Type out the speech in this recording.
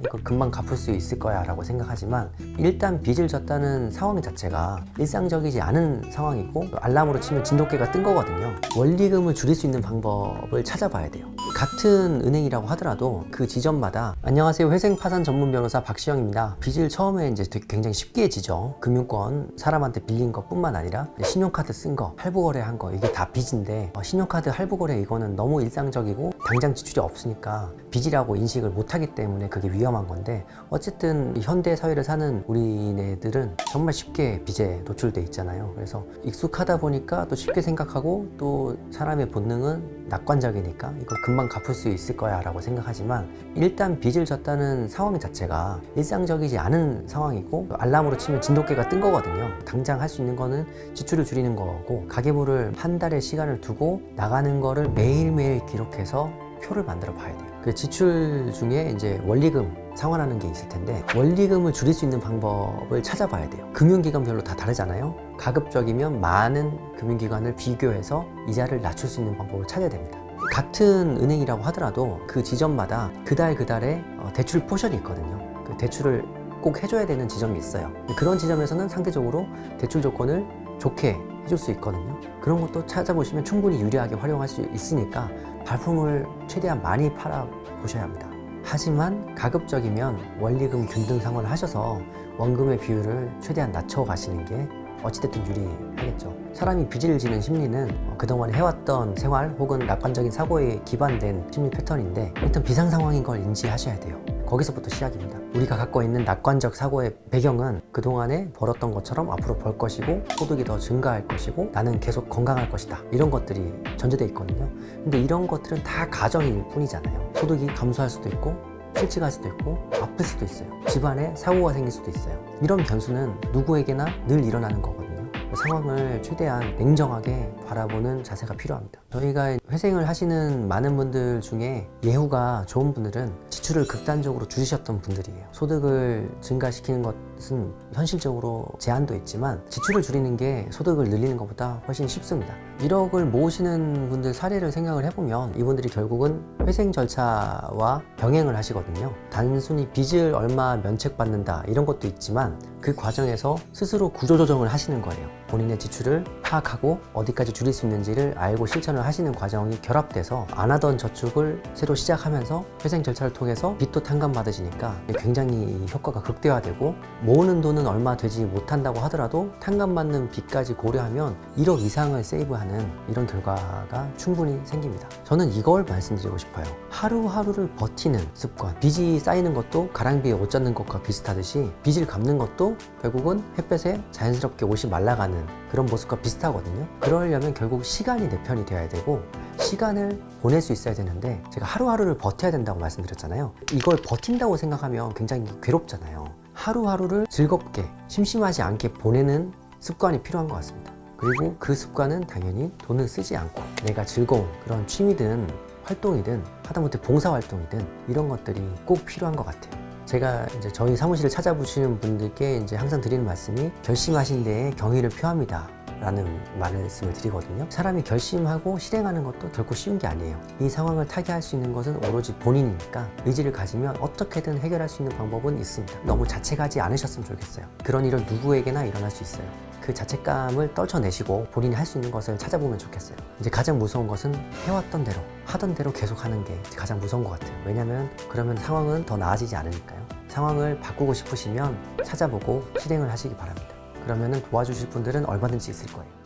이거 금방 갚을 수 있을 거야 라고 생각하지만 일단 빚을 졌다는 상황 자체가 일상적이지 않은 상황이고 알람으로 치면 진돗개가 뜬 거거든요. 원리금을 줄일 수 있는 방법을 찾아봐야 돼요 같은 은행이라고 하더라도 그 지점마다 안녕하세요 회생 파산 전문 변호사 박시영입니다 빚을 처음에 이제 굉장히 쉽게 지죠 금융권 사람한테 빌린 것뿐만 아니라 신용카드 쓴 거 할부 거래한 거 이게 다 빚인데 어, 신용카드 할부 거래 이거는 너무 일상적이고 당장 지출이 없으니까 빚이라고 인식을 못하기 때문에 그게 위험한 건데 어쨌든 이 현대 사회를 사는 우리네들은 정말 쉽게 빚에 노출돼 있잖아요. 그래서 익숙하다 보니까 또 쉽게 생각하고 또 사람의 본능은 낙관적이니까 이거 금방 갚을 수 있을 거야 라고 생각하지만 일단 빚을 졌다는 상황 자체가 일상적이지 않은 상황이고 알람으로 치면 진돗개가 뜬 거거든요. 당장 할 수 있는 거는 지출을 줄이는 거고 가계부를 한 달의 시간을 두고 나가는 거를 매일매일 기록해서 표를 만들어 봐야 돼요. 그 지출 중에 이제 원리금 상환하는 게 있을 텐데 원리금을 줄일 수 있는 방법을 찾아봐야 돼요. 금융기관별로 다 다르잖아요. 가급적이면 많은 금융기관을 비교해서 이자를 낮출 수 있는 방법을 찾아야 됩니다. 같은 은행이라고 하더라도 그 지점마다 그달 그달에 어, 대출 포션이 있거든요. 그 대출을 꼭 해줘야 되는 지점이 있어요. 그런 지점에서는 상대적으로 대출 조건을 좋게 해줄 수 있거든요. 그런 것도 찾아보시면 충분히 유리하게 활용할 수 있으니까 발품을 최대한 많이 팔아 보셔야 합니다. 하지만 가급적이면 원리금 균등 상환을 하셔서 원금의 비율을 최대한 낮춰 가시는 게 어찌됐든 유리하겠죠. 사람이 빚을 지는 심리는 어, 그동안 해왔던 생활 혹은 낙관적인 사고에 기반된 심리 패턴인데 일단 비상 상황인 걸 인지하셔야 돼요. 거기서부터 시작입니다. 우리가 갖고 있는 낙관적 사고의 배경은 그동안에 벌었던 것처럼 앞으로 벌 것이고 소득이 더 증가할 것이고 나는 계속 건강할 것이다. 이런 것들이 전제돼 있거든요. 근데 이런 것들은 다 가정일 뿐이잖아요. 소득이 감소할 수도 있고 실직할 수도 있고 아플 수도 있어요. 집안에 사고가 생길 수도 있어요. 이런 변수는 누구에게나 늘 일어나는 거거든요. 상황을 최대한 냉정하게 바라보는 자세가 필요합니다. 저희가 회생을 하시는 많은 분들 중에 예후가 좋은 분들은 지출을 극단적으로 줄이셨던 분들이에요. 소득을 증가시키는 것 은 현실적으로 제한도 있지만 지출을 줄이는 게 소득을 늘리는 것보다 훨씬 쉽습니다. 1억을 모으시는 분들 사례를 생각을 해보면 이분들이 결국은 회생 절차와 병행을 하시거든요. 단순히 빚을 얼마 면책받는다 이런 것도 있지만 그 과정에서 스스로 구조조정을 하시는 거예요. 본인의 지출을 파악하고 어디까지 줄일 수 있는지를 알고 실천을 하시는 과정이 결합돼서 안 하던 저축을 새로 시작하면서 회생 절차를 통해서 빚도 탕감받으시니까 굉장히 효과가 극대화되고 모으는 돈은 얼마 되지 못한다고 하더라도 탕감받는 빚까지 고려하면 1억 이상을 세이브하는 이런 결과가 충분히 생깁니다. 저는 이걸 말씀드리고 싶어요. 하루하루를 버티는 습관. 빚이 쌓이는 것도 가랑비에 옷 젖는 것과 비슷하듯이 빚을 갚는 것도 결국은 햇볕에 자연스럽게 옷이 말라가는 그런 모습과 비슷하거든요. 그러려면 결국 시간이 내 편이 되어야 되고 시간을 보낼 수 있어야 되는데 제가 하루하루를 버텨야 된다고 말씀드렸잖아요. 이걸 버틴다고 생각하면 굉장히 괴롭잖아요. 하루하루를 즐겁게 심심하지 않게 보내는 습관이 필요한 것 같습니다. 그리고 그 습관은 당연히 돈을 쓰지 않고 내가 즐거운 그런 취미든 활동이든 하다못해 봉사활동이든 이런 것들이 꼭 필요한 것 같아요. 제가 이제 저희 사무실을 찾아보시는 분들께 이제 항상 드리는 말씀이 결심하신 데에 경의를 표합니다. 라는 말씀을 드리거든요. 사람이 결심하고 실행하는 것도 결코 쉬운 게 아니에요. 이 상황을 타개할 수 있는 것은 오로지 본인이니까 의지를 가지면 어떻게든 해결할 수 있는 방법은 있습니다. 너무 자책하지 않으셨으면 좋겠어요. 그런 일은 누구에게나 일어날 수 있어요. 그 자책감을 떨쳐내시고 본인이 할 수 있는 것을 찾아보면 좋겠어요. 이제 가장 무서운 것은 해왔던 대로, 하던 대로 계속 하는 게 가장 무서운 것 같아요. 왜냐면 그러면 상황은 더 나아지지 않으니까요. 상황을 바꾸고 싶으시면 찾아보고 실행을 하시기 바랍니다. 그러면 도와주실 분들은 얼마든지 있을 거예요.